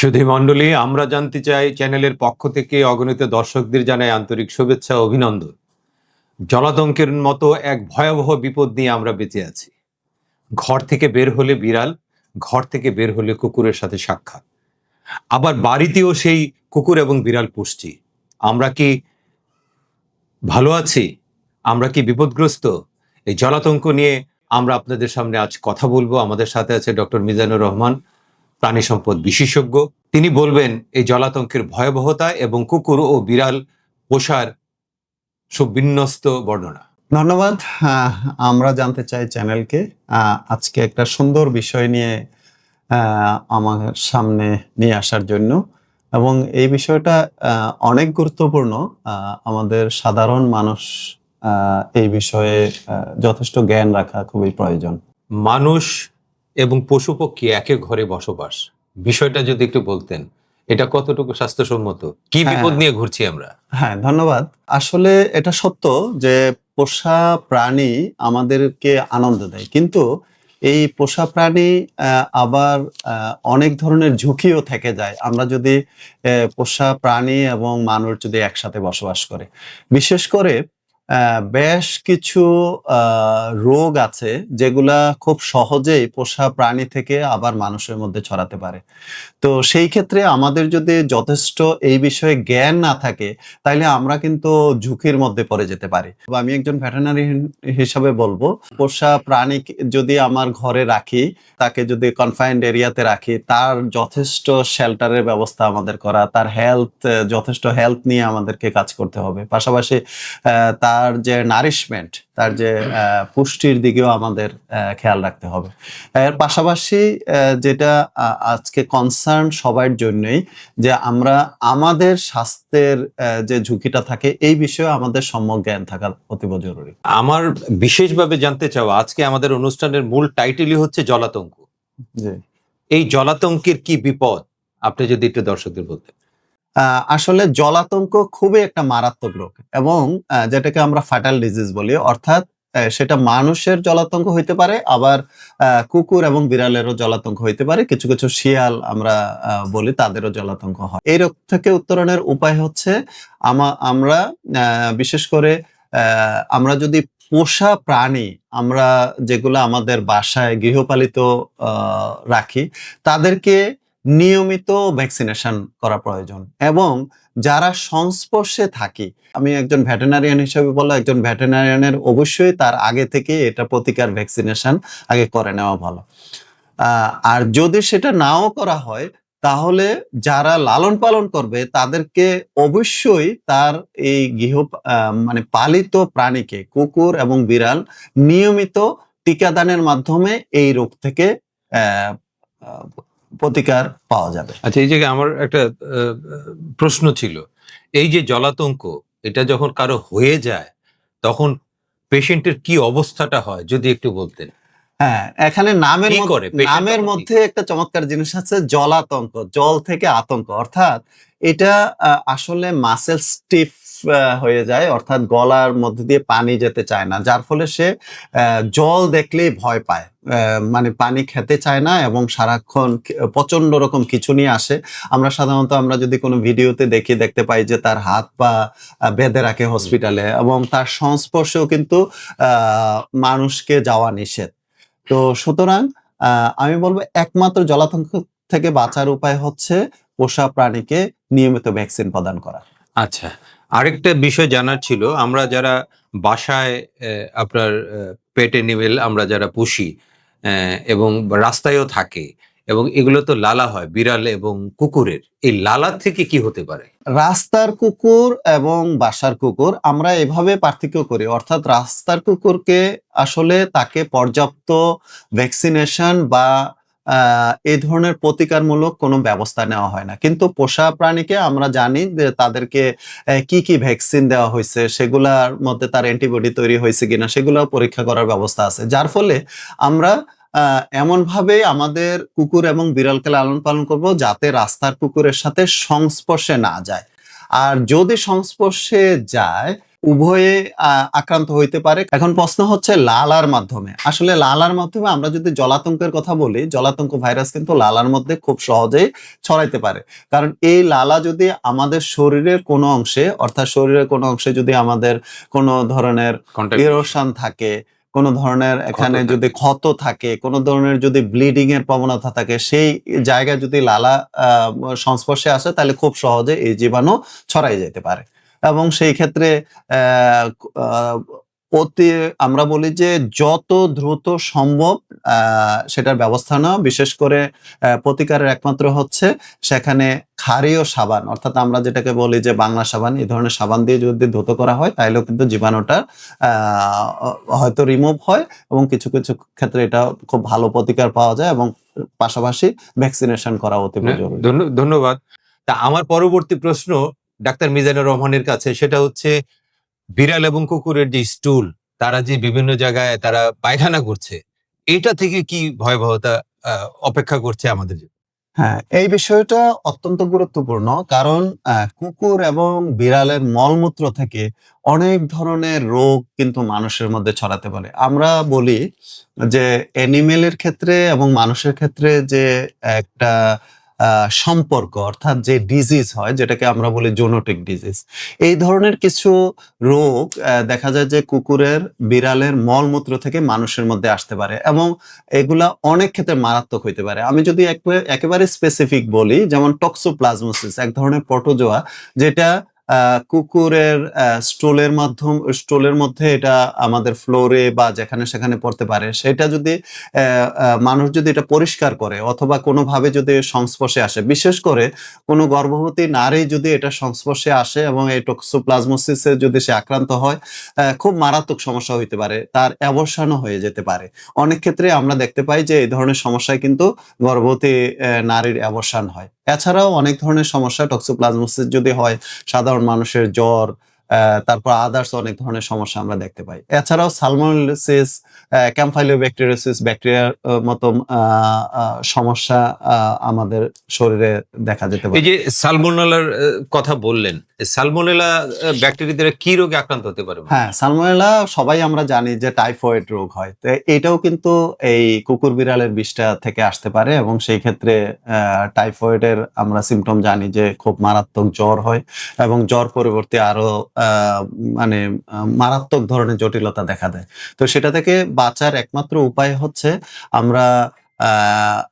সুধী মণ্ডলী, আমরা জানতে চাই চ্যানেলের পক্ষ থেকে অগণিত দর্শকদের জানাই আন্তরিক শুভেচ্ছা অভিনন্দন। জলাতঙ্কের মতো এক ভয়াবহ বিপদ নিয়ে আমরা বেঁচে আছি। ঘর থেকে বের হলে বিড়াল, ঘর থেকে বের হলে কুকুরের সাথে সাক্ষাৎ। আবার বাড়িতেও সেই কুকুর এবং বিড়াল পুষছি আমরা কি ভালো আছি? আমরা কি বিপদগ্রস্ত? এই জলাতঙ্ক নিয়ে আমরা আপনাদের সামনে আজ কথা বলব। আমাদের সাথে আছে ডক্টর মিজানুর রহমান প্রাণী সম্পদ বিশেষজ্ঞ। তিনি বলবেন এই জলাতঙ্কের ভয়াবহতা এবং কুকুর ও বিড়াল পোষার সুবিন্যস্ত বর্ণনা। ধন্যবাদ। আমরা জানতে চাই চ্যানেলকে। আজকে একটা সুন্দর বিষয় নিয়ে আমার সামনে নিয়ে আসার জন্য। এবং এই বিষয়টা অনেক গুরুত্বপূর্ণ। আহ, আমাদের সাধারণ মানুষ এই বিষয়ে যথেষ্ট জ্ঞান রাখা খুবই প্রয়োজন। মানুষ এবং পশু পক্ষী একে ঘরে বসবাস। বিষয়টা যদি একটু বলতেন এটা কতটুকু স্বাস্থ্যসম্মত? কি বিপদ হ্যাঁ। নিয়ে ঘুরছি আমরা? হ্যাঁ ধন্যবাদ। আসলে এটা সত্য যে পোষা প্রাণী আমাদেরকে আনন্দ দেয়। কিন্তু এই পোষা প্রাণী আবার অনেক ধরনের ঝুঁকিও থেকে যায়। আমরা যদি পোষা প্রাণী এবং মানুষ যদি একসাথে বসবাস করে। বিশেষ করে বেশ কিছু রোগ আছে যেগুলা খুব সহজেই পোষা প্রাণী থেকে আবার মানুষের মধ্যে ছড়াতে পারে। তো সেই ক্ষেত্রে আমাদের যদি যথেষ্ট এই বিষয়ে জ্ঞান না থাকে তাইলে আমরা কিন্তু ঝুঁকির মধ্যে পড়ে যেতে পারি। আমি একজন ভেটেনারি হিসাবে বলব পোষা প্রাণী যদি আমার ঘরে রাখি তাকে যদি কনফাইন্ড এরিয়াতে রাখি তার যথেষ্ট শেল্টারের ব্যবস্থা আমাদের করা তার হেলথ যথেষ্ট হেলথ নিয়ে আমাদেরকে কাজ করতে হবে। পাশাপাশি আহ, তার যে নারিশমেন্ট তার যে পুষ্টির দিকেও আমাদের খেয়াল রাখতে হবে। এর পাশাপাশি যেটা আজকে কনসার্ন সবার জন্যই যে আমরা আমাদের স্বাস্থ্যের যে ঝুঁকিটা থাকে এই বিষয়ে আমাদের সম্যক জ্ঞান থাকা অতীব জরুরি। আমার বিশেষভাবে জানতে চাওয়া আজকে আমাদের অনুষ্ঠানের মূল টাইটেলই হচ্ছে জলাতঙ্ক। এই জলাতঙ্কের কি বিপদ? আপনি যদি একটু দর্শকদের বলতেন। আসলে জলাতঙ্ক খুবই একটা মারাত্মক রোগ এবং যেটাকে আমরা ফাটাল ডিজিজ বলি। অর্থাৎ সেটা মানুষের জলাতঙ্ক হইতে পারে, আবার কুকুর এবং বিড়ালেরও জলাতঙ্ক হইতে পারে। কিছু কিছু শিয়াল আমরা বলি, তাদেরও জলাতঙ্ক হয়। এই রোগ থেকে উত্তরণের উপায় হচ্ছে, আমা- আমরা বিশেষ করে আমরা যদি পোষা প্রাণী, আমরা যেগুলো আমাদের বাসায় গৃহপালিত রাখি, তাদেরকে নিয়মিত ভ্যাকসিনেশন করা প্রয়োজন। এবং যারা সংস্পর্শে থাকি, আমি একজন ভেটেনারিয়ান হিসেবে বলো একজন ভেটেনারিয়ানের অবশ্যই তার আগে থেকে এটা প্রতিকার ভ্যাকসিনেশন আগে করে নেওয়া ভালো। আর যদি সেটা নাও করা হয়, তাহলে যারা লালন পালন করবে, তাদেরকে অবশ্যই তার এই গৃহ মানে পালিত প্রাণীকে, কুকুর এবং বিড়াল নিয়মিত টিকাদানের মাধ্যমে এই রোগ থেকে প্রতিকার পাওয়া যাবে। আচ্ছা এই জায়গায় আমার একটা প্রশ্ন ছিল। এই যে জলাতঙ্ক এটা যখন কারও হয়ে যায় তখন পেশেন্টের কি অবস্থাটা হয় যদি একটু বলতেন? হ্যাঁ এখানে নামের? নামের মধ্যে একটা চমৎকার জিনিস আছে জলাতঙ্ক জল থেকে আতঙ্ক। অর্থাৎ এটা আসলে মাসেল স্টিফ হয়ে যায় অর্থাৎ গলার মধ্যে দিয়ে পানি যেতে চায় না যার ফলে সে জল দেখলেই ভয় পায়। মানে পানি খেতে চায় না এবং সারাক্ষণ প্রচণ্ড রকম কিছু নিয়ে আসে। আমরা সাধারণত আমরা যদি কোনো ভিডিওতে দেখি দেখতে পাই যে তার হাত পা বেঁধে রাখে হসপিটালে এবং তার সংস্পর্শেও কিন্তু আহ, মানুষকে যাওয়া নিষেধ। তো সুতরাং আহ, আমি বলব একমাত্র জলাতঙ্ক থেকে বাঁচার উপায় হচ্ছে পোষা প্রাণীকে নিয়মিত ভ্যাকসিন প্রদান করা। আচ্ছা। আরেকটা বিষয় জানার ছিল, আমরা যারা বাসায় আপনার পেট এনিমেল আমরা যারা পুষি এবং রাস্তায়ও থাকে, এবং এগুলো তো লালা হয়, বিড়াল এবং কুকুরের। এই লালা থেকে কি হতে পারে? রাস্তার কুকুর এবং বাসার কুকুর আমরা এভাবে পার্থক্য করি, অর্থাৎ রাস্তার কুকুরকে আসলে তাকে পর্যাপ্ত ভ্যাকসিনেশন বা এই ধরনের প্রতিকারমূলক কোনো ব্যবস্থা নেওয়া হয় না। কিন্তু পোষা প্রাণীকে আমরা জানি যে তাদেরকে কি কি ভ্যাকসিন দেওয়া হয়েছে, সেগুলার মধ্যে তার অ্যান্টিবডি তৈরি হয়েছে কিনা সেগুলো পরীক্ষা করার ব্যবস্থা আছে। যার ফলে আমরা এমনভাবে আমাদের কুকুর এবং বিড়ালকে লালন পালন করব যাতে রাস্তার কুকুরের সাথে সংস্পর্শে না যায়। আর যদি সংস্পর্শে যায় উভয়ে আহ, আক্রান্ত হইতে পারে। এখন প্রশ্ন হচ্ছে লালার মাধ্যমে। আসলে লালার মাধ্যমে আমরা যদি জলাতঙ্কের কথা বলি জলাতঙ্ক ভাইরাস কিন্তু লালার মধ্যে খুব সহজেই ছড়াইতে পারে। কারণ এই লালা যদি আমাদের শরীরের কোনো অংশে অর্থাৎ শরীরের কোনো অংশে যদি আমাদের কোনো ধরনের ইরোশন থাকে। কোন ধরনের এখানে যদি ক্ষত থাকে কোন ধরনের যদি ব্লিডিং এর প্রবণতা থাকে সেই জায়গায় যদি লালা আহ, সংস্পর্শে আসে তাহলে খুব সহজে এই জীবাণু ছড়াই যেতে পারে। এবং সেই ক্ষেত্রে অতি আমরা বলি যে যত দ্রুত সম্ভব আহ, সেটার ব্যবস্থা নেওয়া বিশেষ করে প্রতিকারের একমাত্র হচ্ছে সেখানে ক্ষারীয় সাবান। অর্থাৎ আমরা যেটাকে বলি যে বাংলা সাবান এই ধরনের সাবান দিয়ে যদি ধুত করা হয় তাহলেও কিন্তু জীবাণুটা হয়তো রিমুভ হয় এবং কিছু কিছু ক্ষেত্রে এটা খুব ভালো প্রতিকার পাওয়া যায় এবং পাশাপাশি ভ্যাকসিনেশন করা অতি না, জরুরি ধন্য- ধন্যবাদ। তা আমার পরবর্তী প্রশ্ন ডাক্তার মিজানুর রহমানের কাছে, সেটা হচ্ছে বিড়াল এবং কুকুরের যে স্টুল তারা যে বিভিন্ন জায়গায় তারা পায়খানা করছে, এটা থেকে কি ভয়াবহতা অপেক্ষা করছে আমাদের? হ্যাঁ এই বিষয়টা অত্যন্ত গুরুত্বপূর্ণ, কারণ কুকুর এবং বিড়ালের মলমূত্র থেকে অনেক ধরনের রোগ কিন্তু মানুষের মধ্যে ছড়াতে পারে আমরা বলি যে অ্যানিমেলের ক্ষেত্রে এবং মানুষের ক্ষেত্রে যে একটা সম্পর্ক, অর্থাৎ যে ডিজিজ হয়, যেটাকে আমরা বলি জোনোটিক ডিজিজ এই ধরনের কিছু রোগ দেখা যায় যে কুকুরের, বিড়ালের মলমূত্র থেকে মানুষের মধ্যে আসতে পারে এবং এগুলা অনেক ক্ষেত্রে মারাত্মক হইতে পারে। আমি যদি একবারে- স্পেসিফিক বলি, যেমন টক্সোপ্লাজমোসিস এক ধরনের পটোজোয়া যেটা কুকুরের স্টোলের মাধ্যম, স্টোলের মধ্যে এটা আমাদের ফ্লোরে বা যেখানে সেখানে পড়তে পারে। সেটা যদি মানুষ যদি এটা পরিষ্কার করে অথবা কোনোভাবে যদি সংস্পর্শে আসে, বিশেষ করে কোনো গর্ভবতী নারী যদি এটা সংস্পর্শে আসে এবং এই টক্সোপ্লাজমোসিসে যদি সে আক্রান্ত হয় খুব মারাত্মক সমস্যা হইতে পারে, তার অ্যাবর্শনও হয়ে যেতে পারে। অনেক ক্ষেত্রে আমরা দেখতে পাই যে এই ধরনের সমস্যায় কিন্তু গর্ভবতী নারীর অ্যাবর্শন হয়। এছাড়াও অনেক ধরনের সমস্যা টক্সোপ্লাজমোসিস যদি হয় সাধারণ মানুষের জ্বর তারপর আদার্স অনেক ধরনের সমস্যা আমরা দেখতে পাই। এছাড়াও সালমোনেলিসিস ক্যাম্পাইলোব্যাকটেরিয়াসিস ব্যাকটেরিয়ার মতো সমস্যা আমাদের শরীরে দেখা যেতে পারে। এই যে সালমোনেলার কথা বললেন সালমোনেলা ব্যাকটেরিয়া কি রোগে আক্রান্ত হতে পারে? হ্যাঁ সালমোনেলা সবাই আমরা জানি যে টাইফয়েড রোগ হয়। তো এটাও কিন্তু এই কুকুর বিড়ালের বিষটা থেকে আসতে পারে এবং সেই ক্ষেত্রে আহ, টাইফয়েডের আমরা সিমটম জানি যে খুব মারাত্মক জ্বর হয় এবং জ্বর পরবর্তী আরও মানে মারাত্মক ধরনের জটিলতা দেখা দেয়। তো সেটা থেকে বাঁচার একমাত্র উপায় হচ্ছে আমরা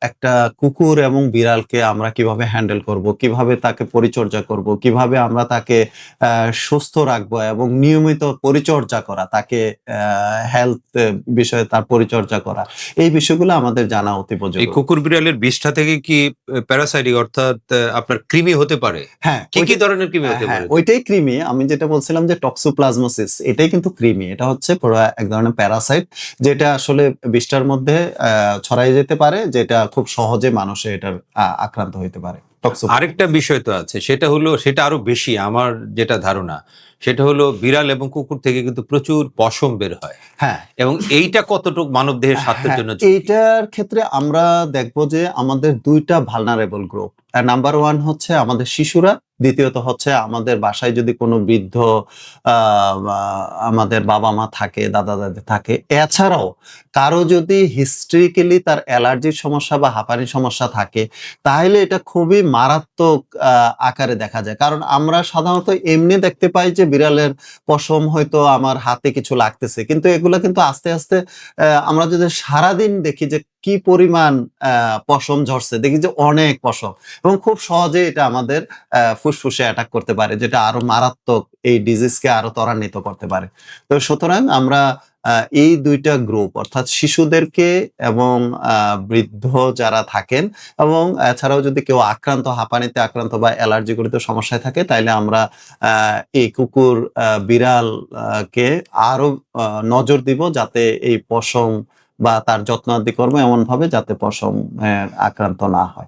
একটা কুকুর এবং বিড়ালকে আমরা কীভাবে হ্যান্ডেল করব কীভাবে তাকে পরিচর্যা করব কীভাবে আমরা তাকে সুস্থ রাখব এবং নিয়মিত পরিচর্যা করা তাকে হেলথ বিষয়ে তার পরিচর্যা করা এই বিষয়গুলো আমাদের জানা অতি এই প্রয়োজন কুকুর বিড়ালের বিষটা থেকে কি প্যারাসাইটিক অর্থাৎ আপনার কৃমি হতে পারে? হ্যাঁ কি কি ধরনের কৃমি হতে হ্যাঁ, পারে? ওইটাই কৃমি। আমি যেটা বলছিলাম যে টক্সোপ্লাজমোসিস এটাই কিন্তু কৃমি। এটা হচ্ছে পুরো এক ধরনের প্যারাসাইট যেটা আসলে বিষ্ঠার মধ্যে আহ, ছড়াই যেতে পারে যেটা খুব সহজে মানুষে এটার আক্রান্ত হইতে পারে। আরেকটা বিষয় তো আছে সেটা হলো সেটা আরও বেশি আমার যেটা ধারণা সেটা হলো বিড়াল এবং কুকুর থেকে কিন্তু প্রচুর পশম বের হয়। হ্যাঁ। এবং এইটা কতটুকু মানব দেহের স্বাস্থ্যের হ্যাঁ, জন্য এইটার ক্ষেত্রে আমরা দেখব যে আমাদের দুইটা ভালনারেবল গ্রুপ নাম্বার ওয়ান হচ্ছে আমাদের শিশুরা, দ্বিতীয়ত হচ্ছে আমাদের বাসায় যদি কোনো বৃদ্ধ আমাদের বাবা মা থাকে, দাদা দাদি থাকে, এছাড়াও কারও যদি হিস্ট্রিক্যালি তার অ্যালার্জির সমস্যা বা হাঁপানির সমস্যা থাকে, তাহলে এটা খুবই মারাত্মক আকারে দেখা যায়। কারণ আমরা সাধারণত এমনি দেখতে পাই যে বিড়ালের পশম হয়তো আমার হাতে কিছু লাগতেছে, কিন্তু এগুলো কিন্তু আস্তে আস্তে আমরা যদি সারাদিন দেখি যে কি পরিমাণ পশম ঝরছে? দেখি যে অনেক পশম। এবং খুব সহজে এটা আমাদের ফুসফুসে অ্যাটাক করতে পারে যেটা আরও মারাত্মক এই ডিজিজকে আরও ত্বরান্বিত করতে পারে। তো সুতরাং আমরা এই দুইটা গ্রুপ অর্থাৎ শিশুদেরকে এবং বৃদ্ধ যারা থাকেন এবং এছাড়াও যদি কেউ আক্রান্ত হাঁপানিতে আক্রান্ত বা অ্যালার্জি জড়িত সমস্যায় থাকে তাইলে আমরা এই কুকুর আহ, বিড়াল আহ, কে আরও নজর দিব যাতে এই পশম বা তার যত্নাদি করব এমন ভাবে যাতে পশম আক্রান্ত না হয়।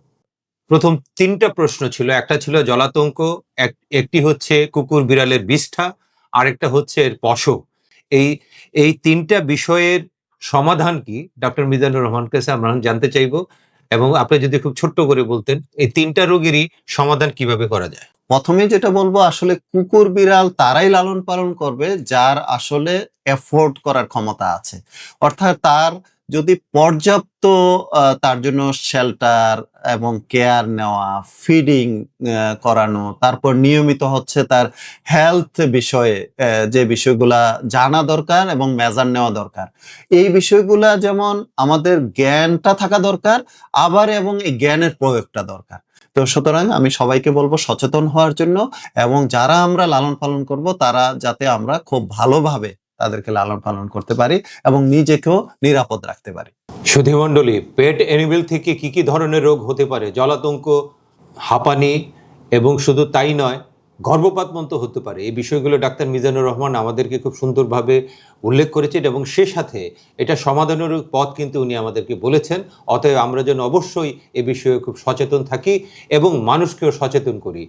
প্রথম তিনটা প্রশ্ন ছিল। একটা ছিল জলাতঙ্ক, এক- একটি হচ্ছে কুকুর বিড়ালের বিষ্ঠা, আরেকটা হচ্ছে এর পশম এই এই তিনটা বিষয়ের সমাধান কি? ডক্টর মিজানুর রহমান কাছে আমরা জানতে চাইব। এবং আপনি যদি খুব ছোট্ট করে বলতেন, এই তিনটা রোগেরই সমাধান কীভাবে করা যায়? প্রথমে যেটা বলব, আসলে কুকুর, বিড়াল তারাই লালন পালন করবে, যার আসলে এফোর্ড করার ক্ষমতা আছে। অর্থাৎ তার যদি পর্যাপ্ত তার জন্য শেল্টার এবং কেয়ার নেওয়া ফিডিং করানো, তারপর নিয়মিত হচ্ছে তার হেলথ বিষয়ে যে বিষয়গুলা জানা দরকার এবং মেজার নেওয়া দরকার। এই বিষয়গুলা যেমন আমাদের জ্ঞানটা থাকা দরকার, আবার এবং এই জ্ঞানের প্রয়োগটা দরকার। তো সুতরাং আমি সবাইকে বলব সচেতন হওয়ার জন্য এবং যারা আমরা লালন পালন করব, তারা যাতে আমরা খুব ভালোভাবে তাদেরকে লালন পালন করতে পারি এবং নিজেকেও নিরাপদ রাখতে পারি। সুধীমণ্ডলী পেট অ্যানিমেল থেকে কি কি ধরনের রোগ হতে পারে? জলাতঙ্ক, হাঁপানি এবং শুধু তাই নয়, গর্ভপাত মন্ত হতে পারে। এই বিষয়গুলো ডাক্তার মিজানুর রহমান আমাদেরকে খুব সুন্দরভাবে উল্লেখ করেছেন এবং সে সাথে এটা সমাধানের পথ কিন্তু উনি আমাদেরকে বলেছেন। অতএব আমরা যেন অবশ্যই এ বিষয়ে খুব সচেতন থাকি এবং মানুষকেও সচেতন করি।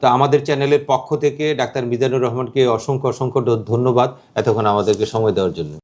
তো আমাদের চ্যানেলের পক্ষ থেকে ডাক্তার মিজানুর রহমানকে অসংখ্য অসংখ্য ধন্যবাদ এতক্ষণ আমাদেরকে সময় দেওয়ার জন্য।